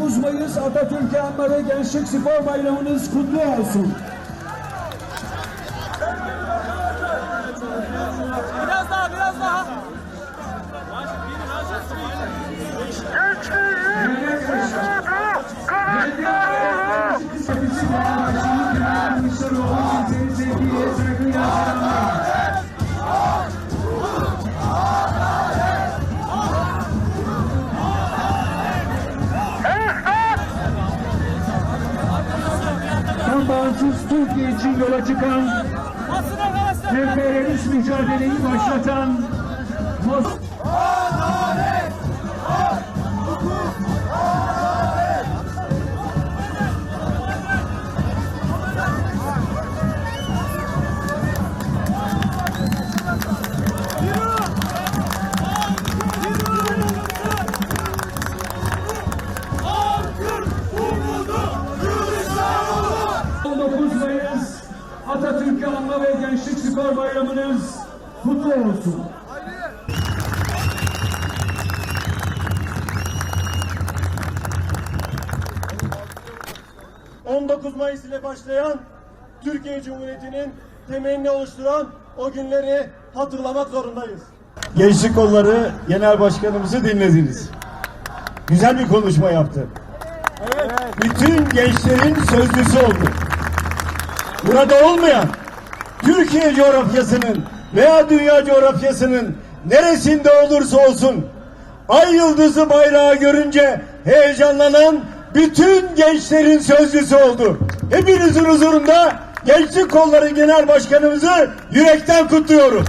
19 Mayıs Atatürk Anma ve Gençlik Spor Bayramınız kutlu olsun. Türkiye için yola çıkan emperyalist mücadeleyi başlatan Mos- Bayramınız kutlu olsun. umudu 19 Mayıs ile başlayan Türkiye Cumhuriyeti'nin temelini oluşturan o günleri hatırlamak zorundayız. Gençlik Kolları Genel Başkanımızı dinlediniz. Güzel bir konuşma yaptı. Bütün gençlerin sözlüsü oldu. Burada olmayan Türkiye coğrafyasının veya dünya coğrafyasının neresinde olursa olsun ay yıldızı bayrağı görünce heyecanlanan bütün gençlerin sözlüsü oldu. Hepinizin huzurunda Gençlik Kolları Genel Başkanımızı yürekten kutluyorum.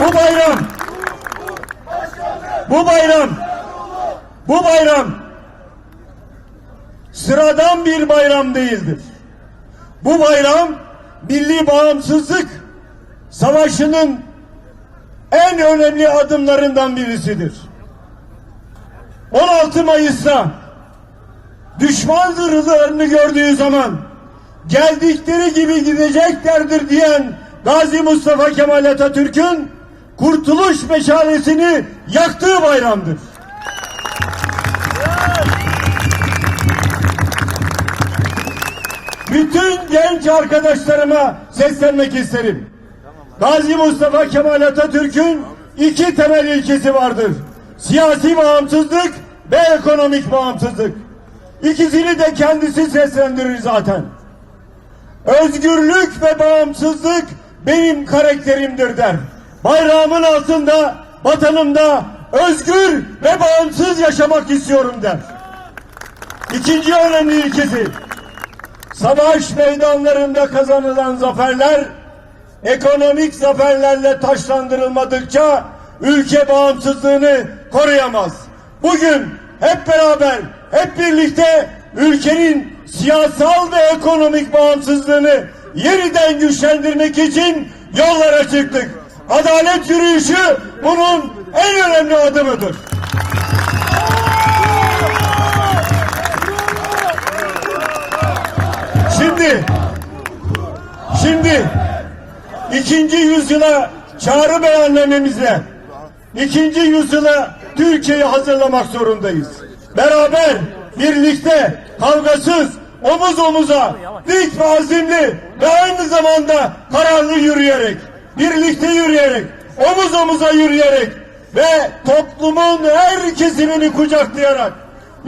Bu bayram bu bayram bu bayram sıradan bir bayram değildir. Bu bayram milli bağımsızlık savaşının en önemli adımlarından birisidir. 16 Mayıs'ta düşman zırhlarını gördüğü zaman geldikleri gibi gideceklerdir diyen Gazi Mustafa Kemal Atatürk'ün kurtuluş meşalesini yaktığı bayramdır. Genç arkadaşlarıma seslenmek isterim. Gazi Mustafa Kemal Atatürk'ün iki temel ilkesi vardır. Siyasi bağımsızlık ve ekonomik bağımsızlık. İkisini de kendisi seslendirir zaten. Özgürlük ve bağımsızlık benim karakterimdir der. Bayrağımın altında, vatanımda özgür ve bağımsız yaşamak istiyorum der. İkinci önemli ilkesi, savaş meydanlarında kazanılan zaferler ekonomik zaferlerle taşlandırılmadıkça ülke bağımsızlığını koruyamaz. Bugün hep beraber, hep birlikte ülkenin siyasal ve ekonomik bağımsızlığını yeniden güçlendirmek için yollara çıktık. Adalet yürüyüşü bunun en önemli adımıdır. İkinci yüzyıla çağrı beyannamemizle ikinci yüzyıla Türkiye'yi hazırlamak zorundayız. Beraber, birlikte, kavgasız, omuz omuza, dik ve azimli ve aynı zamanda kararlı yürüyerek, birlikte yürüyerek, omuz omuza yürüyerek ve toplumun her kesimini kucaklayarak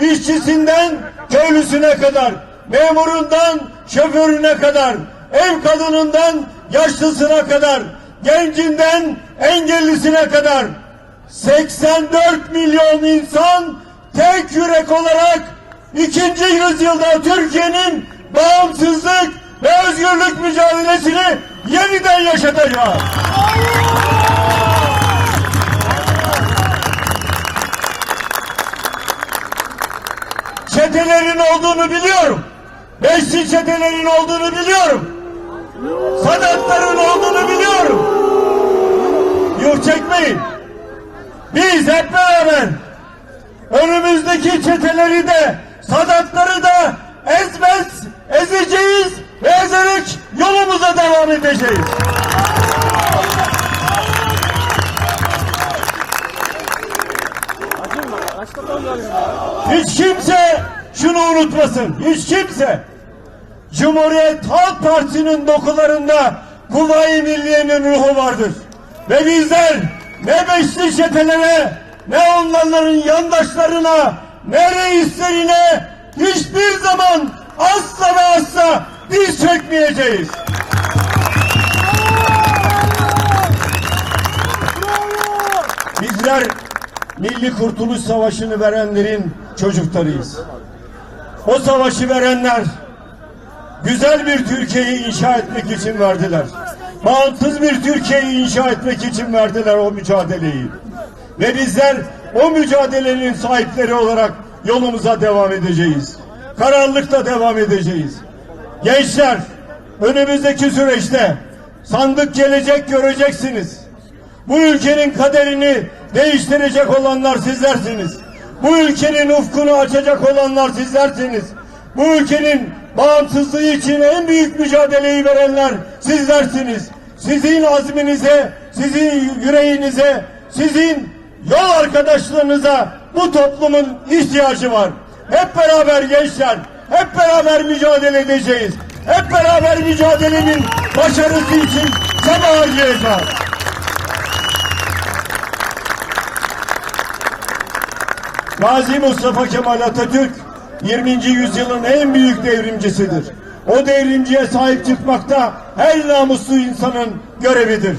işçisinden köylüsüne kadar, memurundan şoförüne kadar, ev kadınından yaşlısına kadar, gencinden engellisine kadar 84 milyon insan tek yürek olarak ikinci yüzyılda Türkiye'nin bağımsızlık ve özgürlük mücadelesini yeniden yaşatacak. Çetelerin olduğunu biliyorum. Beşli çetelerin olduğunu biliyorum. Sadatların olduğunu biliyorum. Yok çekmeyin. Biz hep beraber önümüzdeki çeteleri de Sadatları da ezmez, ezeceğiz ve ezerek yolumuza devam edeceğiz. Hiç kimse şunu unutmasın. Hiç kimse. Cumhuriyet Halk Partisi'nin dokularında Kuvayi Milliye'nin ruhu vardır. Ve bizler ne beşli çetelere, ne onların yandaşlarına, ne reislerine hiçbir zaman asla ve asla diz çökmeyeceğiz. Bizler Milli Kurtuluş Savaşı'nı verenlerin çocuklarıyız. O savaşı verenler güzel bir Türkiye'yi inşa etmek için verdiler. Bağımsız bir Türkiye'yi inşa etmek için verdiler o mücadeleyi. Ve bizler o mücadelenin sahipleri olarak yolumuza devam edeceğiz. Kararlılıkla devam edeceğiz. Gençler önümüzdeki süreçte sandık gelecek göreceksiniz. Bu ülkenin kaderini değiştirecek olanlar sizlersiniz. Bu ülkenin ufkunu açacak olanlar sizlersiniz. Bu ülkenin bağımsızlığı için en büyük mücadeleyi verenler sizlersiniz. Sizin azminize, sizin yüreğinize, sizin yol arkadaşlığınıza bu toplumun ihtiyacı var. Hep beraber gençler, hep beraber mücadele edeceğiz. Hep beraber mücadelenin başarısı için çaba harcayacağız. Gazi Mustafa Kemal Atatürk 20. yüzyılın en büyük devrimcisidir. O devrimciye sahip çıkmakta her namuslu insanın görevidir.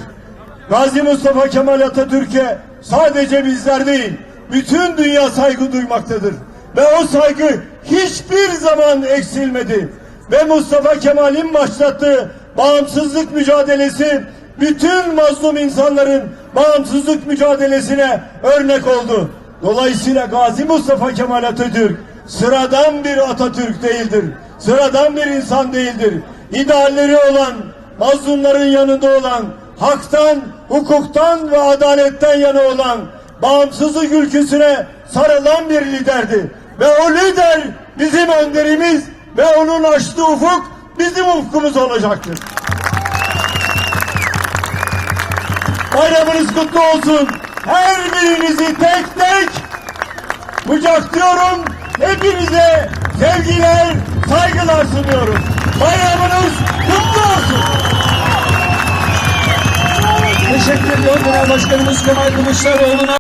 Gazi Mustafa Kemal Atatürk'e sadece bizler değil, bütün dünya saygı duymaktadır. Ve o saygı hiçbir zaman eksilmedi. Ve Mustafa Kemal'in başlattığı bağımsızlık mücadelesi bütün mazlum insanların bağımsızlık mücadelesine örnek oldu. Dolayısıyla Gazi Mustafa Kemal Atatürk sıradan bir Atatürk değildir. Sıradan bir insan değildir. İdealleri olan, mazlumların yanında olan, haktan, hukuktan ve adaletten yana olan, bağımsızlık ülküsüne sarılan bir liderdi. Ve o lider bizim önderimiz ve onun açtığı ufuk bizim ufkumuz olacaktır. Bayramınız kutlu olsun. Her birinizi tek tek kucaklıyorum. Hepinize sevgiler, saygılar sunuyorum. Bayramınız kutlu olsun. Teşekkür ediyorum Genel Başkanımız Kemal Kılıçdaroğlu'na.